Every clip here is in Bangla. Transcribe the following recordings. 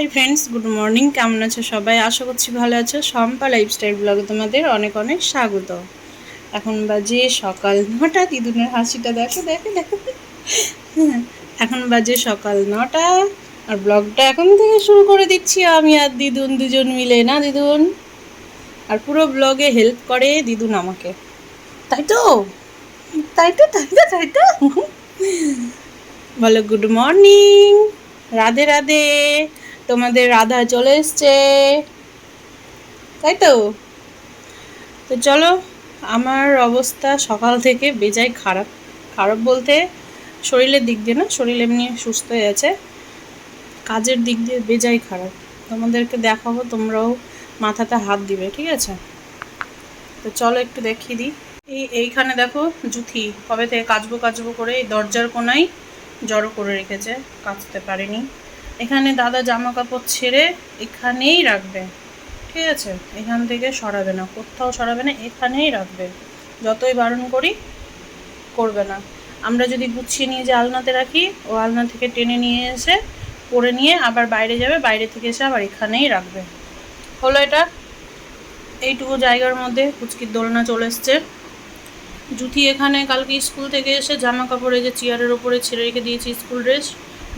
হাই ফ্রেন্ডস গুড মর্নিং কেমন আছো সবাই? আশা করছি ভালো আছো। শম্পা লাইফস্টাইল ব্লগে তোমাদের অনেক অনেক স্বাগত। এখন বাজে সকাল নটা দিদুনের হাসিটা দেখো দেখো দেখো। এখন বাজে সকাল নটা, আর ব্লগটা এখন থেকে শুরু করে দিচ্ছি আমি আর দিদুন দুজন মিলে, না দিদুন? আর পুরো ব্লগে হেল্প করে দিদুন আমাকে। তাই তো? তাই তো তাই তো তাই তো। বলো গুড মর্নিং রাধে রাধে। তোমাদের রাধা চলে এসছে। তাই তো? তো চলো, আমার অবস্থা সকাল থেকে বেজায় খারাপ। খারাপ বলতে শরীরের দিক দিয়ে না, শরীর এমনি সুস্থ হয়ে আছে। কাজের দিক দিয়ে বেজায় খারাপ। তোমাদেরকে দেখাবো, তোমরাও মাথাতে হাত দিবে, ঠিক আছে? তো চলো একটু দেখিয়ে দিই। এই, এইখানে দেখো জুথি, কবে থেকে কাচবো কাচবো করে এই দরজার কোনায় জড়ো করে রেখেছে, কাচতে পারেনি। এখানে দাদা জামা কাপড় ছেড়ে এখানেই রাখবে। ঠিক আছে? এখান থেকে সরাবে না, কোথাও সরাবে না, এখানেই রাখবে। যতই বারণ করি, করবে না। আমরা যদি গুছিয়ে নিয়ে যে আলনাতে রাখি, ও আলনা থেকে টেনে নিয়ে এসে পরে নিয়ে আবার বাইরে যাবে, বাইরে থেকে এসে আবার এখানেই রাখবে। হলো এটা। এইটুকু জায়গার মধ্যে কুচকির দোলনা চলে এসছে। জুথি এখানে কালকে স্কুল থেকে এসে জামা কাপড়ে যে চেয়ারের ওপরে ছেড়ে রেখে দিয়েছি, স্কুল ড্রেস।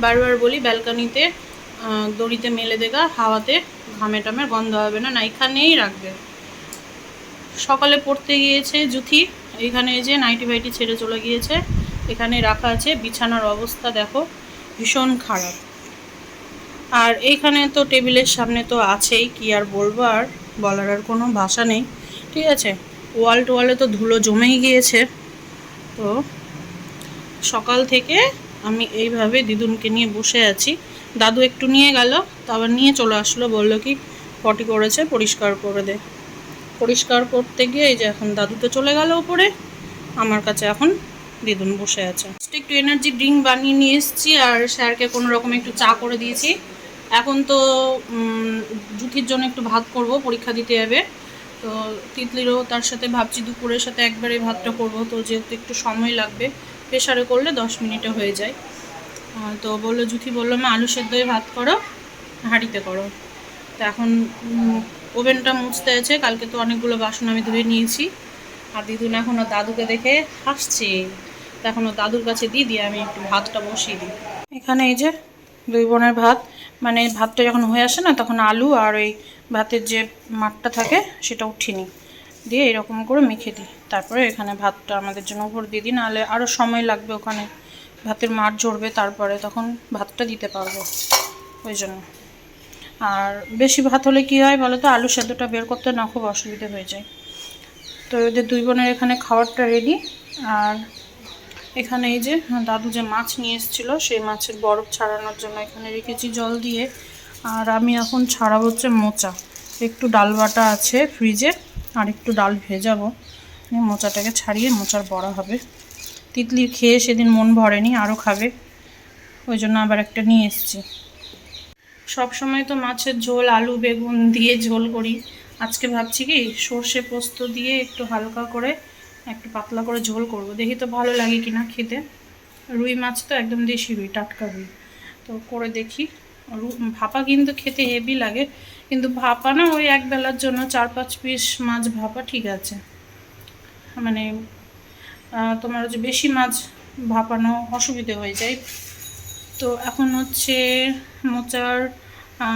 বারবার বলি, ব্যালকানিতে দড়িতে মেলে দেগা, হাওয়াতে ঘামে টামে গন্ধ হবে না না এখানেই রাখবে। সকালে পড়তে গিয়েছে জুথি, এখানে এই যে নাইটি ফাইটি ছেড়ে চলে গিয়েছে, এখানে রাখা আছে, বিছানার অবস্থা দেখো, ভীষণ খারাপ। আর এইখানে তো টেবিলের সামনে তো আছেই, কি আর বলব, আর বলার আর কোনো ভাষা নেই। ঠিক আছে ওয়াল টোয়ালে তো ধুলো জমেই গিয়েছে। তো সকাল থেকে আমি এইভাবে দিদুনকে নিয়ে বসে আছি। দাদু একটু নিয়ে গেল তারপর নিয়ে চলে আসলো, বলল কি, পটি করেছে, পরিষ্কার করে দে। পরিষ্কার করতে গিয়ে এই যে এখন দাদু তো চলে গেল উপরে, আমার কাছে এখন দিদুন বসে আছে। একটু এনার্জি ড্রিঙ্ক বানিয়ে নিয়ে এসেছি, আর স্যারকে কোনো রকম একটু চা করে দিয়েছি। এখন তো জুথির জন্য একটু ভাত করব, পরীক্ষা দিতে যাবে তো তিতলিরও তার সাথে ভাবছি দুপুরের সাথে একবারে ভাতটা করব, তো যেহেতু একটু সময় লাগবে প্রেশারে করলে দশ মিনিটে হয়ে যায়। তো বলল, জুথি বলল, মা, আলু সেদ্ধই ভাত করো, হাঁড়িতে করো। তো এখন ওভেনটা মুছতে আছে, কালকে তো অনেকগুলো বাসন আমি ধুয়ে নিয়েছি। আর দিদুন এখনও দাদুকে দেখে হাসছে। তো এখনও দাদুর কাছে দিয়ে দিয়ে আমি একটু ভাতটা বসিয়ে দিই। এখানে এই যে দুই বোনের ভাত মানে ভাতটা যখন হয়ে আসে না, তখন আলু আর ওই ভাতের যে মাঠটা থাকে, সেটা উঠিনি দিয়ে এরকম করে মেখে দিই। তারপরে এখানে ভাতটা আমাদের জন্য উপর দিয়ে দিই, নাহলে আরও সময় লাগবে ওখানে। ভাতের মাঠ ঝরবে তারপরে তখন ভাতটা দিতে পারব ওই জন্য। আর বেশি ভাত হলে কি হয় বলো তো আলু সেদ্ধটা বের করতে না খুব অসুবিধে হয়ে যায়। তো ওদের দুই বোনের এখানে খাবারটা রেডি আর এখানে এই যে দাদু যে মাছ নিয়ে এসেছিল, সেই মাছের বরফ ছাড়ানোর জন্য এখানে রেখেছি জল দিয়ে। আর আমি এখন ছাড়াবো হচ্ছে মোচা। একটু ডাল বাটা আছে ফ্রিজে আর একটু ডাল ভেজাবো। মোচাটাকে ছাড়িয়ে মোচার বড়া হবে। তিতলি খেয়ে সেদিন মন ভরেনি, আরও খাবে। ওই জন্য আবার একটা নিয়ে এসেছি। সব সময় তো মাছের ঝোল, আলু, বেগুন দিয়ে ঝোল করি। আজকে ভাবছি কি, সর্ষে পোস্ত দিয়ে একটু হালকা করে, একটু পাতলা করে ঝোল করব। দেখি তো ভালো লাগে কি না খেতে। রুই মাছ তো একদম দেশি রুই, টাটকা রুই। তো করে দেখি। ভাপা কিন্তু খেতে হেভি লাগে। কিন্তু ভাপা না ওই এক বেলার জন্য চার পাঁচ পিস মাছ ভাপা ঠিক আছে। মানে তোমার হচ্ছে বেশি মাছ ভাপানো অসুবিধে হয়ে যায়। তো এখন হচ্ছে মোচার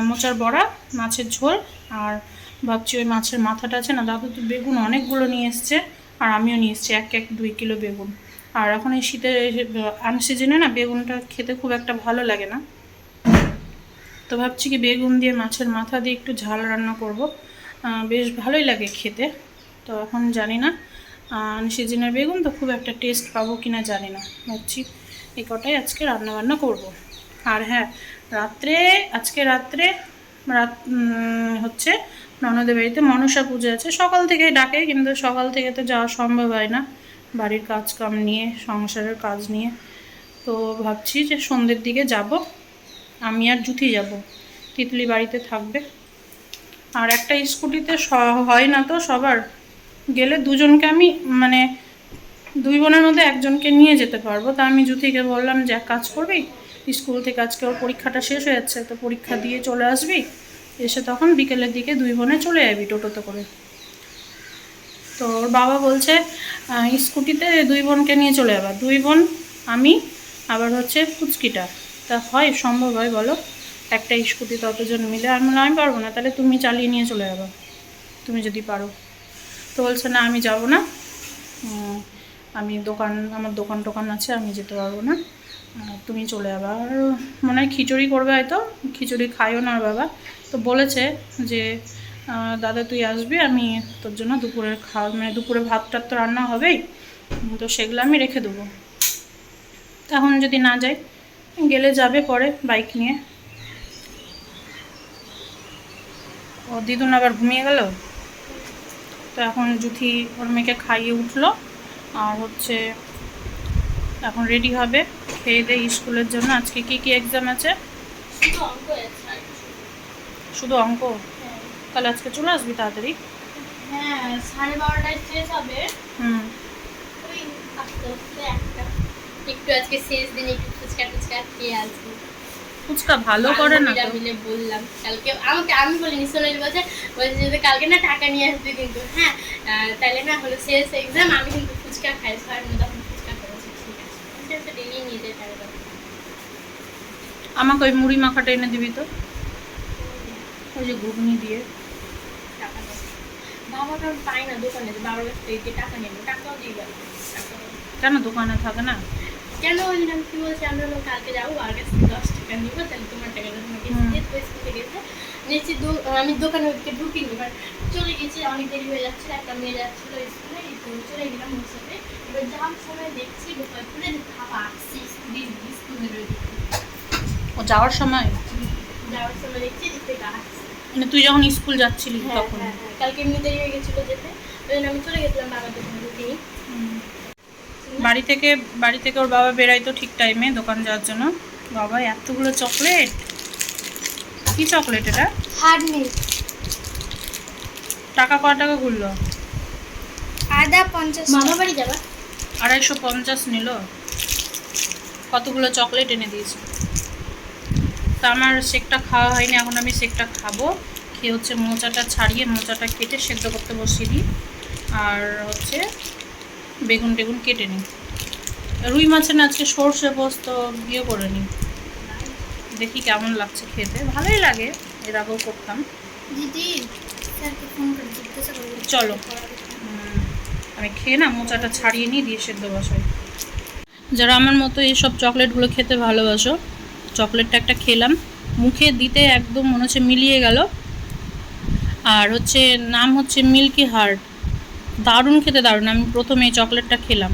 মোচার বড়া, মাছের ঝোল আর ভাবছি ওই মাছের মাথাটা আছে না, দাদু তো বেগুন অনেকগুলো নিয়ে এসছে আর আমিও নিয়ে এসছি, এক এক দুই কিলো বেগুন। আর এখন এই শীতের আনসিজনে না বেগুনটা খেতে খুব একটা ভালো লাগে না। তো ভাবছি কি বেগুন দিয়ে মাছের মাথা দিয়ে একটু ঝাল রান্না করব। বেশ ভালোই লাগে খেতে। তো এখন জানি না সিজনের বেগুন তো খুব একটা টেস্ট পাবো কি না জানি না। ভাবছি এই কটাই আজকে রান্নাবান্না করব। আর হ্যাঁ রাত্রে, আজকে রাত্রে রাত হচ্ছে ননদের বাড়িতে মনসা পুজো আছে। সকাল থেকে ডাকে, কিন্তু সকাল থেকে তো যাওয়া সম্ভব হয় না বাড়ির কাজ কাম নিয়ে, সংসারের কাজ নিয়ে। তো ভাবছি যে সন্ধ্যের দিকে যাব। আমি আর জুথি যাব। তিতলি বাড়িতে থাকবে। আর একটা স্কুটিতে হয় না তো সবার। গেলে দুজনকে আমি মানে দুই বোনের মধ্যে একজনকে নিয়ে যেতে পারব। তা আমি জুথিকে বললাম, যে কাজ করবি, স্কুল থেকে আজকে ওর পরীক্ষাটা শেষ হয়ে যাচ্ছে, তো পরীক্ষা দিয়ে চলে আসবি। এসে তখন বিকেলের দিকে দুই বোনে চলে যাবি টোটোতে করে। তো ওর বাবা বলছে স্কুটিতে দুই বোনকে নিয়ে চলে যাবা। দুই বোন, আমি, আবার হচ্ছে ফুচকিটা। তা হয় সম্ভব হয় বলো? একটা স্কুটি ততজন মিলে আর বললাম, আমি পারব না তাহলে তুমি চালিয়ে নিয়ে চলে যাবা। তুমি যদি পারো। তো বলছে না আমি যাব না। আমি দোকান আমার দোকান টোকান আছে আমি যেতে পারব না। তুমি চলে যাবা। আর মনে হয় খিচুড়ি করবে হয়তো খিচুড়ি খাইও না বাবা। তো বলেছে যে দাদা তুই আসবি আমি তোর জন্য দুপুরের খাওয়া মানে দুপুরে ভাত টাত তো রান্না হবেই। তো সেগুলো আমি রেখে দেবো। তখন যদি না যাই গেলে যাবে পরে বাইক নিয়ে। ও দিদুন আবার ঘুমিয়ে গেল? তো এখন জুথি ওর মেয়েকে খাইয়ে উঠল আর হচ্ছে এখন রেডি হবে খেয়ে দেয় স্কুলের জন্য। আজকে কি কি এক্সাম আছে? শুধু অঙ্ক তাহলে আজকে চলে আসবি তাড়াতাড়ি? হ্যাঁ সাড়ে বারোটায় শেষ হবে। হুম। একটা আজকে শেষ দিন একটু ফুচকা টুচকা খেয়ে আসব। ফুচকা ভালো করে না মিলে বললাম কালকে আমাকে আমি বলিনি সোনালি বলছে বলছে যে কালকে না টাকা নিয়ে আসবে কিন্তু। হ্যাঁ তাহলে না হলো শেষ এক্সাম আমি কিন্তু ফুচকা খাই স্যার তখন ফুচকা করেছি ঠিক আছে। ঠিক আছে ডেলি নিয়ে যেতে পারব আমাকে ওই মুড়ি মাখাটা এনে দিবি তো? ওই যে ঘুগনি দিয়ে। বাবাটা পাই না দোকানে বাবার কাছ থেকে টাকা নেব টাকাও দিয়ে গেল কেন দোকানে থাকে না? কেন ওই আমি কি বলছি আমরা হলো কালকে যাব আর কাছ দশ টাকা নিবো তাহলে তোমার টাকাটা তোমাকে স্কুল থেকে নিচে দু- আমি দোকানে ওদিকে ঢুকিনি এবার চলে গেছি অনেক দেরি হয়ে যাচ্ছিল একটা মেয়ে যাচ্ছিল স্কুলে চলে গেলাম ওর সাথে। এবার যাওয়ার সময় দেখছি গোপালপুরে খাবার আসছে স্কুলে স্কুলের ও যাওয়ার সময়? যাওয়ার সময় দেখছি দেখতে গাছ মানে তুই যখন স্কুল যাচ্ছিলি হ্যাঁ তখন? হ্যাঁ হ্যাঁ কালকে এমনি দেরি হয়ে গেছিল যেতে। ওই জন্য আমি চলে গেছিলাম বাবার দোকানে ঢুকিনি। বাড়ি থেকে বাড়ি থেকে ওর বাবা বেরাইতো ঠিক টাইমে দোকান যাওয়ার জন্য। বাবা এতগুলো চকলেট কি চকলেট এটা? হার্ড মিল্ক টাকা ক টাকা ঘুরলো? আদা পঞ্চাশ। মামা বাড়ি যাবা? আড়াইশো পঞ্চাশ নিল। কতগুলো চকলেট এনে দিয়েছে। তা আমার শেকটা খাওয়া হয়নি এখন আমি শেকটা খাব। খেয়ে হচ্ছে মোচাটা ছাড়িয়ে মোচাটা কেটে সেদ্ধ করতে বসিয়ে দিই। আর হচ্ছে বেগুন টেগুন কেটে নিই। রুই মাছের আজকে সর্ষে পোস্ত ইয়ে করে নিই। দেখি কেমন লাগছে খেতে। ভালোই লাগে এর আগেও করতাম। দিদি চলো। আমি খেয়ে না মোচাটা ছাড়িয়ে নিই দিয়ে সেদ্ধ বসাই। যারা আমার মতো এইসব চকলেটগুলো খেতে ভালোবাসো চকলেটটা একটা খেলাম। মুখে দিতে একদম মনে হচ্ছে মিলিয়ে গেল। আর হচ্ছে নাম হচ্ছে মিল্কি হার্ট। দারুণ খেতে দারুণ। আমি প্রথমে এই চকলেটটা খেলাম।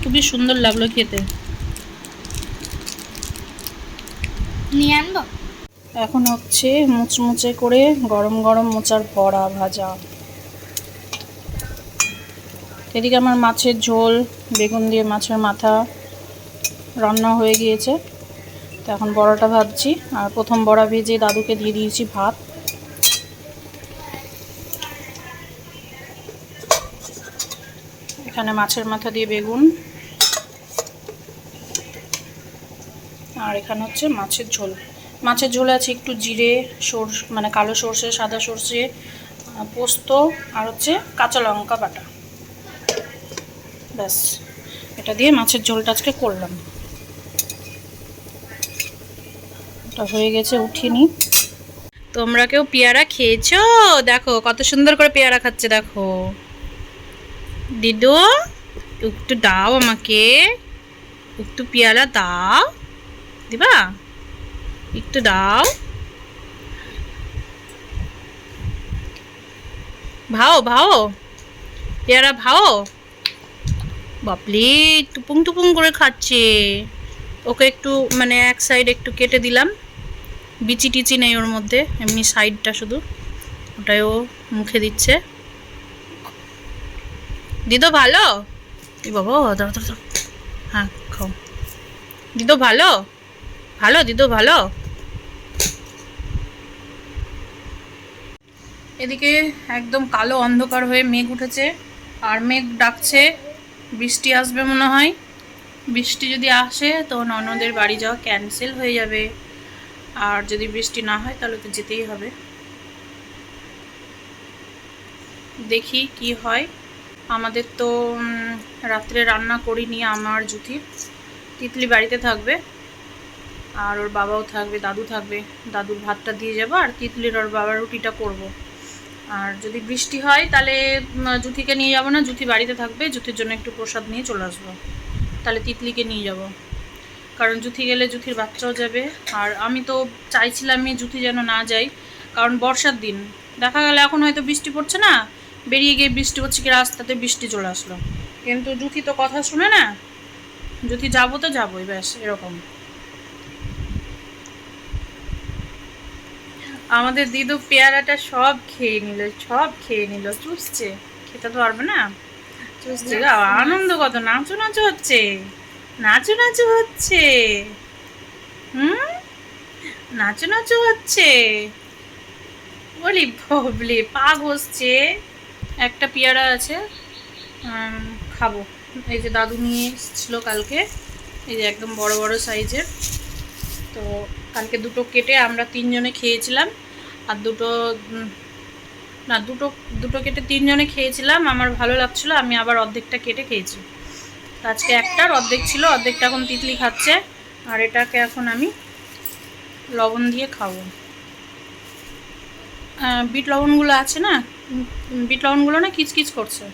খুবই সুন্দর লাগল খেতে। নিয়ে আনব? এখন হচ্ছে মুচমুচে করে গরম গরম মোচার বড়া ভাজা। এদিকে আমার মাছের ঝোল বেগুন দিয়ে মাছের মাথা রান্না হয়ে গিয়েছে। তো এখন বড়াটা ভাবছি আর প্রথম বড়া ভেজে দাদুকে দিয়ে দিয়েছি ভাত। এখানে মাছের মাথা দিয়ে বেগুন। আর এখানে হচ্ছে মাছের ঝোল। মাছের ঝোলে আছে একটু জিরে, সর্ষ মানে কালো সর্ষে, সাদা সর্ষে পোস্ত আর হচ্ছে কাঁচা লঙ্কা বাটা। ব্যাস, এটা দিয়ে মাছের ঝোলটা আজকে করলাম। এটা হয়ে গেছে উঠিনি তোমরা কেউ পেয়ারা খেয়েছো? দেখো, কত সুন্দর করে পেয়ারা খাচ্ছে, দেখো। দিদু একটু দাও আমাকে একটু পেয়ারা দাও দিবা একটু দাও ভাও ভাও পেয়ারা ভাও বাপলি টুপুং টুপুং করে খাচ্ছে ওকে একটু মানে এক সাইড একটু কেটে দিলাম বিচি টিচি নেই ওর মধ্যে এমনি সাইডটা শুধু ওটাই ও মুখে দিচ্ছে দিদো ভালো? এই বাবা দাঁড়া দাঁড়া। হ্যাঁ খাও। দিদো ভালো? ভালো, দিদো ভালো? এদিকে একদম কালো অন্ধকার হয়ে মেঘ উঠেছে, আর মেঘ ডাকছে, বৃষ্টি আসবে মনে হয়। বৃষ্টি যদি আসে, তো ননদের বাড়ি যাওয়া ক্যান্সেল হয়ে যাবে। আর যদি বৃষ্টি না হয়, তাহলে তো যেতেই হবে। দেখি কি হয়। আমাদের তো রাত্রে রান্না করিনি আমার জুথি তিতলি বাড়িতে থাকবে, আর ওর বাবাও থাকবে, দাদু থাকবে। দাদুর ভাতটা দিয়ে যাব, আর তিতলির ওর বাবার রুটিটা করব। আর যদি বৃষ্টি হয়, তাহলে জুথিকে নিয়ে যাব না, জুথি বাড়িতে থাকবে, জুথির জন্য একটু প্রসাদ নিয়ে চলে আসব। তাহলে তিতলিকে নিয়ে যাব। কারণ জুথি গেলে জুথির বাচ্চাও যাবে, আর আমি তো চাইছিলামই জুথি যেন না যাই, কারণ বর্ষার দিন। দেখা গেল এখন হয়তো বৃষ্টি পড়ছে না বেরিয়ে গিয়ে বৃষ্টি হচ্ছে কি রাস্তাতে বৃষ্টি চলে আসলো। কিন্তু জুথি তো কথা শুনে না জুথি যাব তো যাবোই, ব্যাস, এরকম। আমাদের দিদু পেয়ারাটা সব খেয়ে নিল, সব খেয়ে নিল, চুষছে। খেতে তো পারবে না। চুষছে আনন্দ কত, নাচু নাচু হচ্ছে, নাচু নাচু হচ্ছে। হুম? নাচু নাচু হচ্ছে। বলি বলি পা ঘষছে একটা পেয়ারা আছে খাব। এই যে দাদু নিয়ে এসেছিল কালকে, এই যে একদম বড় বড় সাইজের। তো কালকে দুটো কেটে আমরা তিনজনে খেয়েছিলাম, আর দুটো না, দুটো দুটো কেটে তিনজনে খেয়েছিলাম। আমার ভালো লাগছিল, আমি আবার অর্ধেকটা কেটে খেয়েছি। আজকে একটার অর্ধেক ছিল, অর্ধেকটা এখন তিতলি খাচ্ছে, আর এটাকে এখন আমি লবণ দিয়ে খাব। বিট লবণগুলো আছে না? বিট লবণগুলো না কিচকিচ করছে।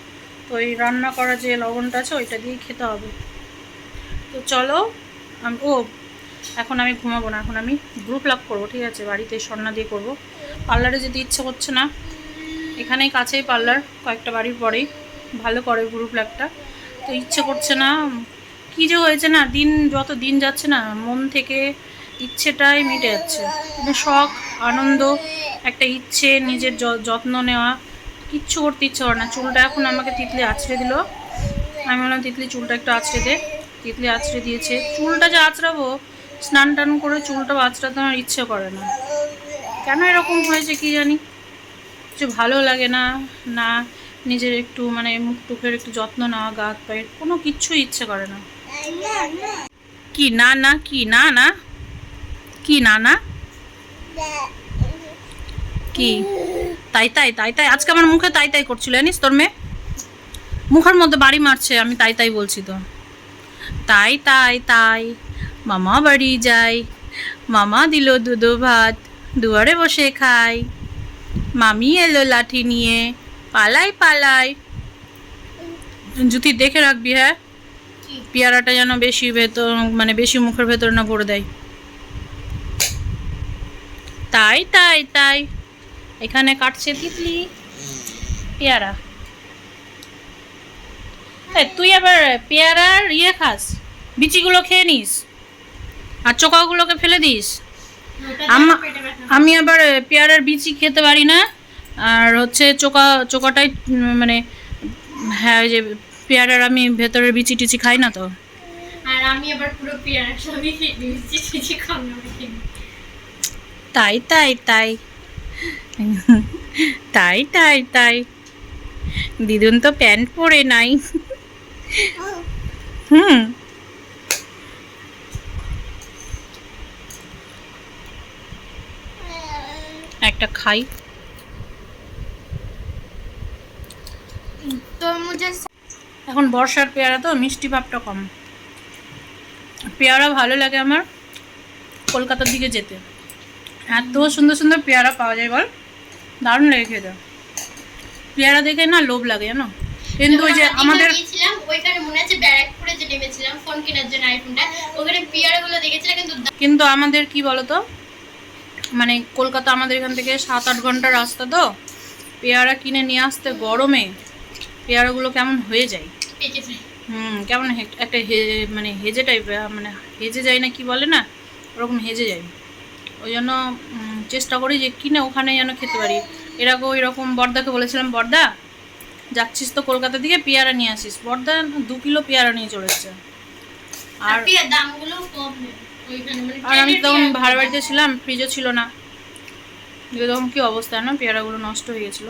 তো ওই রান্না করা যে লবণটা আছে, ওইটা দিয়েই খেতে হবে। তো চলো ও, এখন আমি ঘুমাবো না, এখন আমি গ্রুপ লাভ করব, ঠিক আছে? বাড়িতে স্বর্ণা দিয়ে করব। পার্লারে যেতে ইচ্ছে করছে না। এখানেই কাছেই পার্লার, কয়েকটা বাড়ির পরেই। ভালো করে গ্রুপ লাভটা তো ইচ্ছে করছে না, কি যে হয়েছে না, দিন যত দিন যাচ্ছে না, মন থেকে ইচ্ছেটাই মিটে যাচ্ছে। শখ, আনন্দ, একটা ইচ্ছে, নিজের যত্ন নেওয়া। কিচ্ছু করতে ইচ্ছে করে না। চুলটা এখন আমাকে তিতলি আছড়ে দিল। আমি বললাম তিতলি চুলটা একটু আছড়ে দে। তিতলি আছড়ে দিয়েছে। চুলটা যে আঁচড়াবো স্নান টান করে চুলটাও আঁচড়াতে আমার ইচ্ছে করে না। কেন এরকম হয়েছে কি জানি? কিছু ভালো লাগে না না নিজের একটু মানে মুখ টুকের একটু যত্ন নেওয়া, গা হাত পায়ের কোনো কিচ্ছু ইচ্ছে করে না। কি না না, কি না না? কি না না? কি? তাই তাই তাই তাই। আজকে আমার মুখে তাই তাই করছিল জানিস তোর মেয়ে? মুখের মধ্যে বাড়ি মারছে আমি তাই তাই বলছি তো। তাই তাই তাই মামা বাড়ি যাই মামা দিল দুধো ভাত দুয়ারে বসে খাই মামি এলো লাঠি নিয়ে পালাই পালাই। জুতি দেখে রাখবি হ্যাঁ? পেয়ারাটা যেন বেশি ভেতর মানে বেশি মুখের ভেতর না ভরে দেয়। তাই তাই তাই এখানে কাটছে তিতলি পেয়ারা। তুই আবার পেয়ারার ইয়ে খাস বিচিগুলো খেয়ে নিস আর চোকাগুলোকে ফেলে দিস। আমা- আবার পেয়ারার বিচি খেতে পারি না আর হচ্ছে চোকা চোকাটাই মানে হ্যাঁ ওই যে পেয়ারার আমি ভেতরের বিচি টিচি খাই না তো। আর আমি আবার পুরো পেয়ারা সবই খেয়ে দিয়েছি কিছু তাই তাই তাই। তাই তাই তাই। দিদুন তো প্যান্ট পরে নাই। হুম। একটা খাই। এখন বর্ষার পেয়ারা তো মিষ্টি ভাবটা কম। পেয়ারা ভালো লাগে আমার কলকাতার দিকে যেতে। এত সুন্দর সুন্দর পেয়ারা পাওয়া যায় বল। দারুণ লেগে খেতে। পেয়ারা দেখে না লোভ লাগে জানো? কিন্তু ওই যে আমাদের ওইখানে মনে আছে ব্যারাকপুরে যে নেমেছিলাম ফোন কেনার জন্য আইফোনটা ওখানে পেয়ারাগুলো দেখেছিলাম কিন্তু আমাদের কি বলতো? মানে কলকাতা আমাদের এখান থেকে সাত আট ঘণ্টা রাস্তা তো। পেয়ারা কিনে নিয়ে আসতে গরমে পেয়ারাগুলো কেমন হয়ে যায়? হুম কেমন একটা হে- মানে হেজে টাইপ মানে হেজে যায় না কি বলে না? ওরকম হেজে যায়। ওই জন্য চেষ্টা করি যে কিনে ওখানে যেন খেতে পারি। এরকম এরকম বর্দাকে বলেছিলাম বর্দা যাচ্ছিস তো কলকাতা দিকে পেয়ারা নিয়ে আসিস। বর্দা দু কিলো পেয়ারা নিয়ে চলে এসছে আর আর মানে আমি তখন ভাড়া বাড়িতে ছিলাম ফ্রিজও ছিল না। তখন কি অবস্থা না? পেয়ারাগুলো নষ্ট হয়ে গেছিল।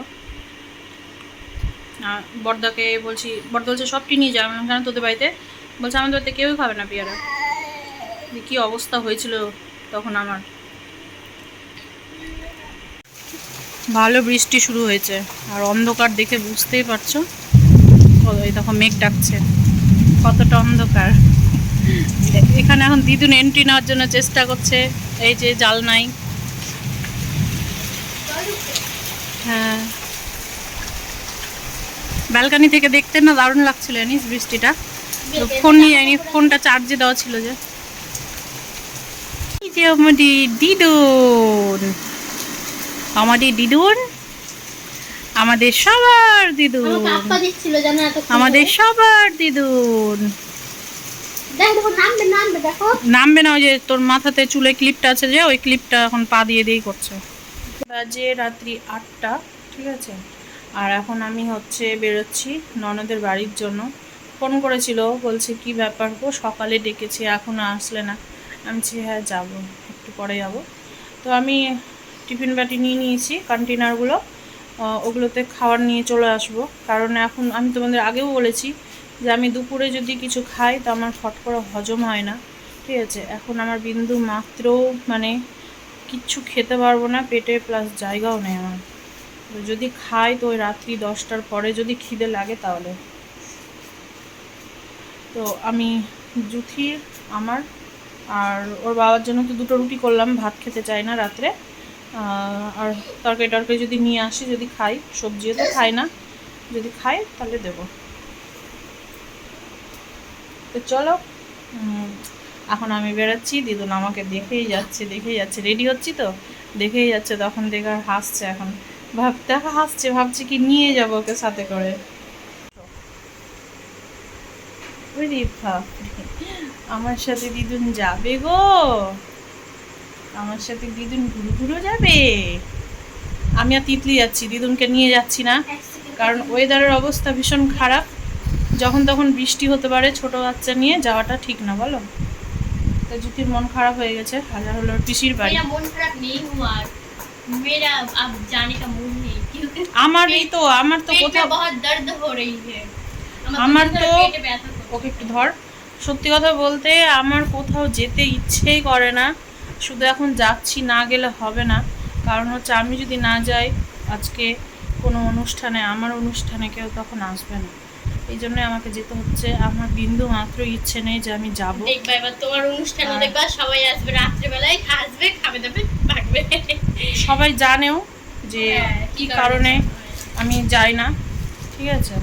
আর বর্দাকে বলছি বর্দা বলছে সবটি নিয়ে আমি কেন তোদের বাড়িতে? বলছে আমাদের বাড়িতে কেউই খাবে না পেয়ারা। যে কি অবস্থা হয়েছিল তখন আমার। ভালো বৃষ্টি শুরু হয়েছে। আর অন্ধকার দেখে বুঝতেই পারছ? এই দেখো মেঘ ডাকছে। কতটা অন্ধকার। এখানে এখন দিদুন এন্ট্রি নেওয়ার জন্য চেষ্টা করছে। এই যে জাল নাই। হ্যাঁ। ব্যালকানি থেকে দেখতে না দারুণ লাগছিল জানিস বৃষ্টিটা? ফোন নিয়ে যাইনি ফোনটা চার্জে দেওয়া ছিল যে। দিদুন। আমাদের দিদুন আমাদের সবার দিদুন। আমাদের সবার দিদুন। নামবে না ওই যে তোর মাথাতে চুলে ক্লিপটা আছে যে ওই ক্লিপটা এখন পা দিয়ে দিয়েই করছে। বাজে রাত্রি আটটা ঠিক আছে? আর এখন আমি হচ্ছে বেরোচ্ছি ননদের বাড়ির জন্য। ফোন করেছিল বলছে কি ব্যাপার গো? সকালে ডেকেছি এখনও আসলে না। আমি হ্যাঁ যাব। একটু পরে যাব। তো আমি টিফিন বাটি নিয়ে নিয়েছি কন্টেনারগুলো ওগুলোতে খাবার নিয়ে চলে আসব। কারণ এখন আমি তোমাদের আগেও বলেছি যে আমি দুপুরে যদি কিছু খাই, তো আমার ফট করে হজম হয় না। ঠিক আছে? এখন আমার বিন্দু মাত্র মানে কিচ্ছু খেতে পারব না, পেটে প্লাস জায়গাও নেই আমার। যদি খাই, তো ওই রাত্রি দশটার পরে যদি খিদে লাগে তাহলে। তো আমি জুথির, আমার, আর ওর বাবার জন্য তো দুটো রুটি করলাম, ভাত খেতে চাই না রাত্রে। আর তরকারি টরকারি যদি নিয়ে আসি, যদি খাই, সবজিও তো খাই না, যদি খাই তাহলে দেবো। তো চলো এখন আমি বেরোচ্ছি, দিদুন আমাকে দেখেই যাচ্ছে দেখেই যাচ্ছে। রেডি হচ্ছি তো? দেখেই যাচ্ছে, তখন দেখে হাসছে এখন। ভাব দেখা হাসছে, ভাবছি কি নিয়ে যাব ওকে সাথে করে। আমার সাথে দিদুন যাবে গো। আমার সাথে দিদুন ঘুরু ঘুরু যাবে? আমি আর তিতলি যাচ্ছি দিদুনকে নিয়ে যাচ্ছি না। কারণ ওয়েদারের অবস্থা ভীষণ খারাপ। যখন তখন বৃষ্টি হতে পারে ছোট বাচ্চা নিয়ে যাওয়াটা ঠিক না বলো? তা জুতির মন খারাপ হয়ে গেছে হাজার হলো পিসির বাড়ি। আমার এই তো আমার তো কোথাও আমার তো ওকে একটু ধর। সত্যি কথা বলতে আমার কোথাও যেতে ইচ্ছেই করে না। শুধু এখন যাচ্ছি না গেলে হবে না। কারণ হচ্ছে আমি যদি না যাই আজকে কোনো অনুষ্ঠানে আমার অনুষ্ঠানে কেউ তখন আসবে না। এই জন্য আমাকে যেতে হচ্ছে। আমার বিন্দু মাত্র ইচ্ছে নেই যে আমি যাব। দেখবা এবার তোমার অনুষ্ঠানে দেখবা সবাই আসবে রাত্রেবেলায় আসবে খাবে দাবে থাকবে সবাই জানেও যে হ্যাঁ, কি কারণে আমি যাই না। ঠিক আছে?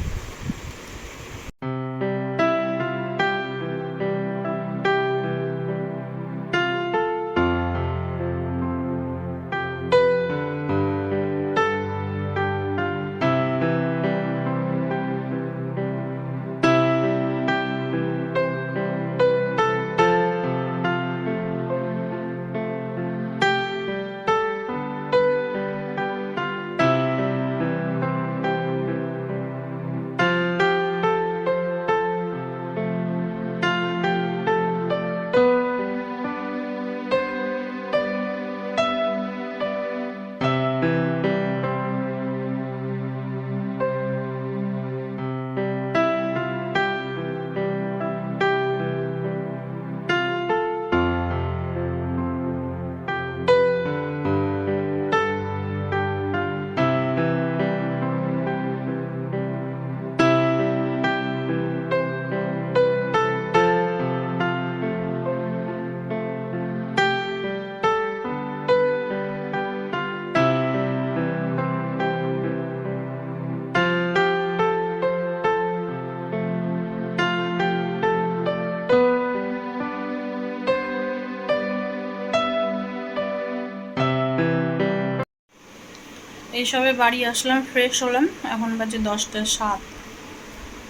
এই সবে বাড়ি আসলাম ফ্রেশ হলাম। এখন বাজে দশটা সাত।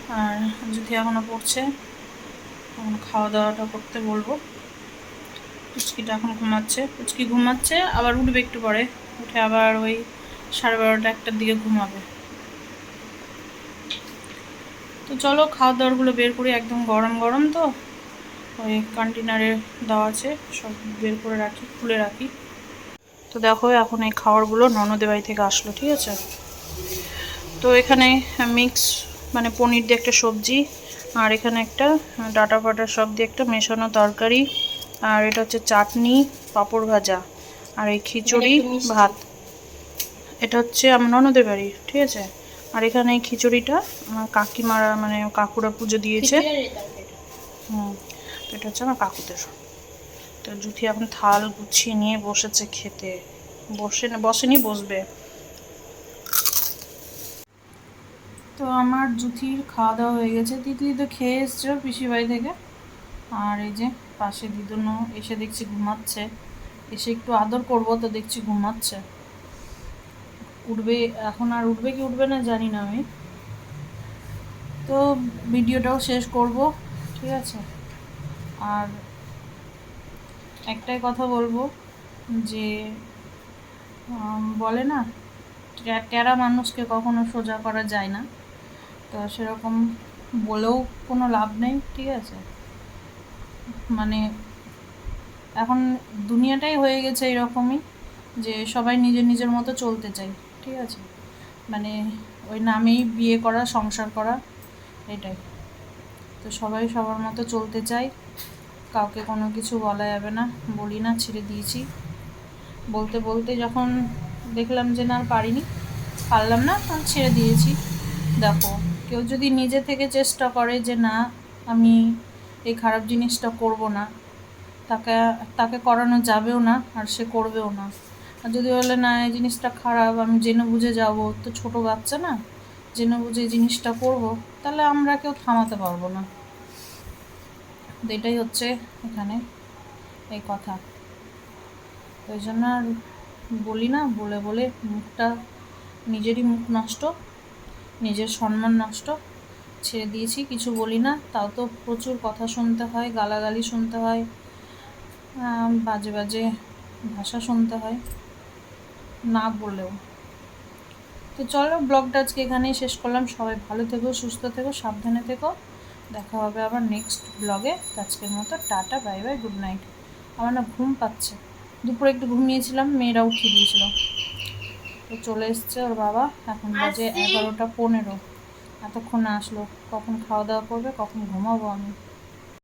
আর যদি এখনও পড়ছে। এখন খাওয়া দাওয়াটা করতে বলব। পুচকিটা এখন ঘুমাচ্ছে। পুচকি ঘুমাচ্ছে, আবার উঠবে একটু পরে। উঠে আবার ওই সাড়ে বারোটা একটার দিকে ঘুমাবে। তো চলো খাওয়া দাওয়ারগুলো বের করি। একদম গরম গরম তো। ওই কন্টেনারে দেওয়া আছে, সব বের করে রাখি, খুলে রাখি। তো দেখো এখন এই খাবারগুলো ননদের বাড়ি থেকে আসলো ঠিক আছে? তো এখানে মিক্স মানে পনির দিয়ে একটা সবজি আর এখানে একটা ডাটা ফাটা সব দিয়ে একটা মেশানো তরকারি আর এটা হচ্ছে চাটনি পাঁপড় ভাজা আর এই খিচুড়ি ভাত। এটা হচ্ছে আমার ননদের বাড়ি ঠিক আছে? আর এখানে এই খিচুড়িটা আমার কাকিমারা মানে কাকুরা পুজো দিয়েছে। হুম এটা হচ্ছে আমার কাকুদের তো জুথি এখন থাল গুছিয়ে নিয়ে বসেছে খেতে। বসে না, বসেনি, বসবে। তো আমার জুথির খাওয়া দাওয়া হয়ে গেছে। তিতলি তো খেয়ে এসছে ওর পিসির বাড়ি থেকে। আর এই যে পাশে দিদুনও এসে দেখছি ঘুমাচ্ছে। এসে একটু আদর করব, তো দেখছি ঘুমাচ্ছে। উঠবে, এখন আর উঠবে কি উঠবে না জানি না আমি। তো ভিডিওটাও শেষ করব, ঠিক আছে? আর একটাই কথা বলব যে বলে না ট্যারা মানুষকে কখনো সোজা করা যায় না। তো সেরকম বলেও কোনো লাভ নেই, ঠিক আছে? মানে এখন দুনিয়াটাই হয়ে গেছে এরকমই যে সবাই নিজের নিজের মতো চলতে চাই ঠিক আছে? মানে ওই নামেই বিয়ে করা, সংসার করা, এটাই। তো সবাই সবার মতো চলতে চাই কাউকে কোনো কিছু বলা যাবে না। বলি না, ছেড়ে দিয়েছি। বলতে বলতে যখন দেখলাম যে না পারিনি, পারলাম না, তখন ছেড়ে দিয়েছি। দেখো, কেউ যদি নিজে থেকে চেষ্টা করে যে না, আমি এই খারাপ জিনিসটা করব না, তাকে তাকে করানো যাবেও না, আর সে করবেও না। আর যদি বলে, না, এই জিনিসটা খারাপ, আমি জেনে বুঝে যাব, তো ছোট বাচ্চা না, জেনে বুঝে জিনিসটা করব, তাহলে আমরা কেউ থামাতে পারব না। এটাই হচ্ছে এখানে এই কথা। ওই জন্য আর বলি না, বলে বলে মুখটা নিজেরই মুখ নষ্ট, নিজের সম্মান নষ্ট। ছেড়ে দিয়েছি, কিছু বলি না, তাও তো প্রচুর কথা শুনতে হয়, গালাগালি শুনতে হয় বাজে বাজে ভাষা শুনতে হয়, না বললেও। তো চলো, ব্লগটা আজকে এখানেই শেষ করলাম। সবাই ভালো থেকো, সুস্থ থেকো, সাবধানে থেকো। দেখা হবে আবার নেক্সট ব্লগে আজকের মতো tata bye bye good night আমার না ঘুম পাচ্ছে। দুপুরে একটু ঘুমিয়েছিলাম মেয়েরা উঠিয়ে দিয়েছিল তো চলে এসছে ওর বাবা এখন বাজে এগারোটা পনেরো। এতক্ষণ আসলো। কখন খাওয়া দাওয়া করবে কখন ঘুমাবো আমি।